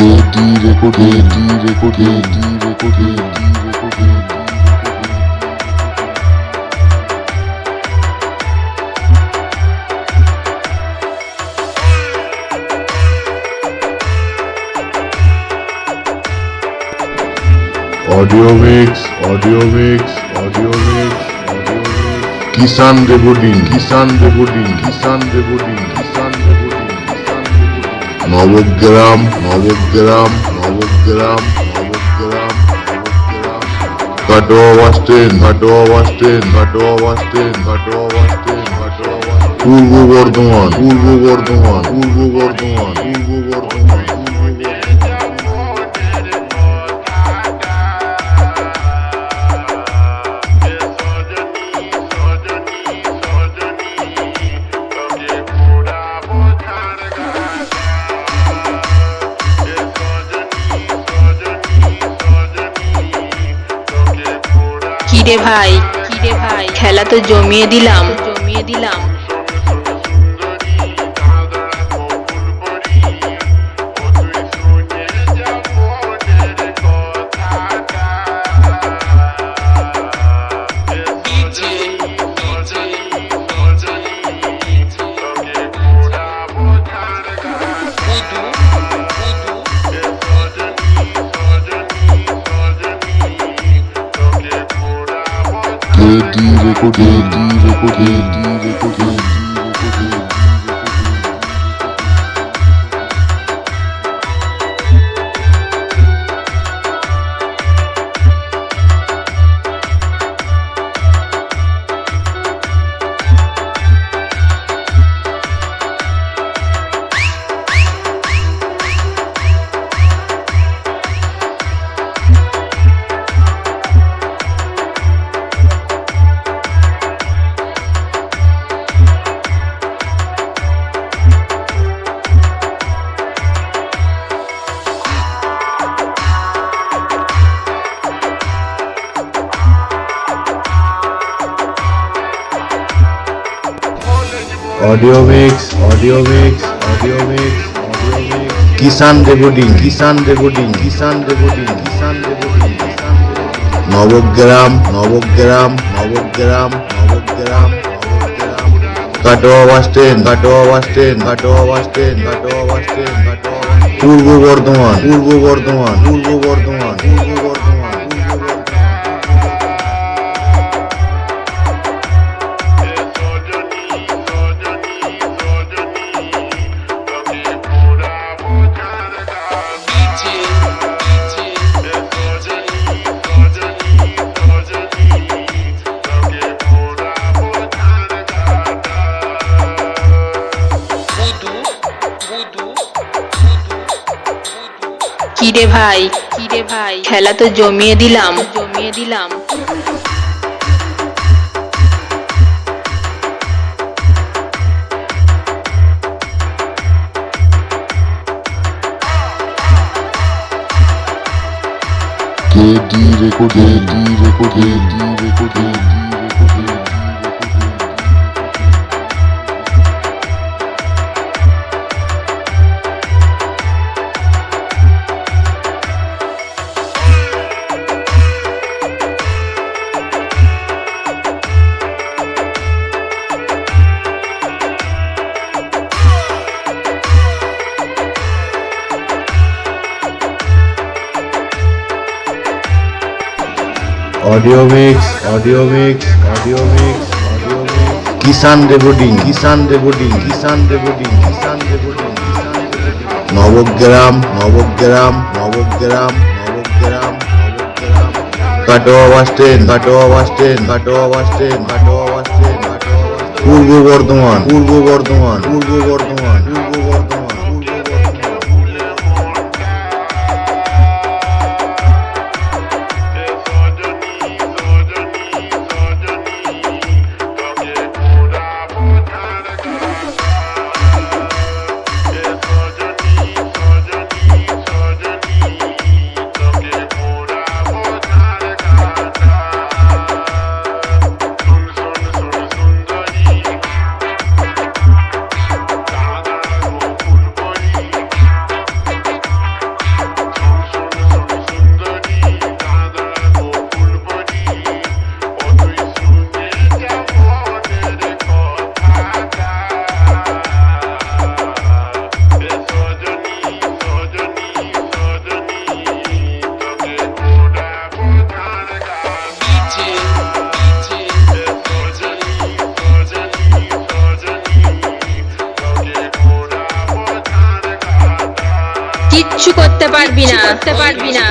KD record KD record audio mix audio mix audio mix Kishan recording Kishan recording Kishan recording Nabagram Nabagram Nabagram Nabagram Katwa bus train Katwa bus train Katwa bus stand Katwa bus Purba Bardhaman Purba Bardhaman Purba Bardhaman Purba Bardhaman Purba Bardhaman. কিরে ভাই? কিরে ভাই? খেলা তো জমিয়ে দিলাম। জমিয়ে দিলাম। Record record record audio mix audio mix audio mix Kishan recording Kishan recording Kishan recording Kishan recording Nabagram Nabagram Nabagram Nabagram Katwa bus stand Katwa bus stand Katwa bus stand Katwa bus stand. Purba Bardhaman Purba Bardhaman Purba Bardhaman পূর্ব কিরে ভাই? কিরে ভাই? খেলা তো জমিয়ে দিলাম। জমিয়ে দিলাম। Record KD record KD record KD record audio mix audio mix audio mix audio mix Kishan recording Kishan recording Kishan recording Kishan recording Nabagram Nabagram Nabagram Nabagram Katwa bus stand Katwa bus stand Katwa bus stand Katwa bus Bardhaman Purba Bardhaman Purba Bardhaman Purba Bardhaman Purba Bardhaman কিচ্ছু করতে পারবি না। করতে পারবি না।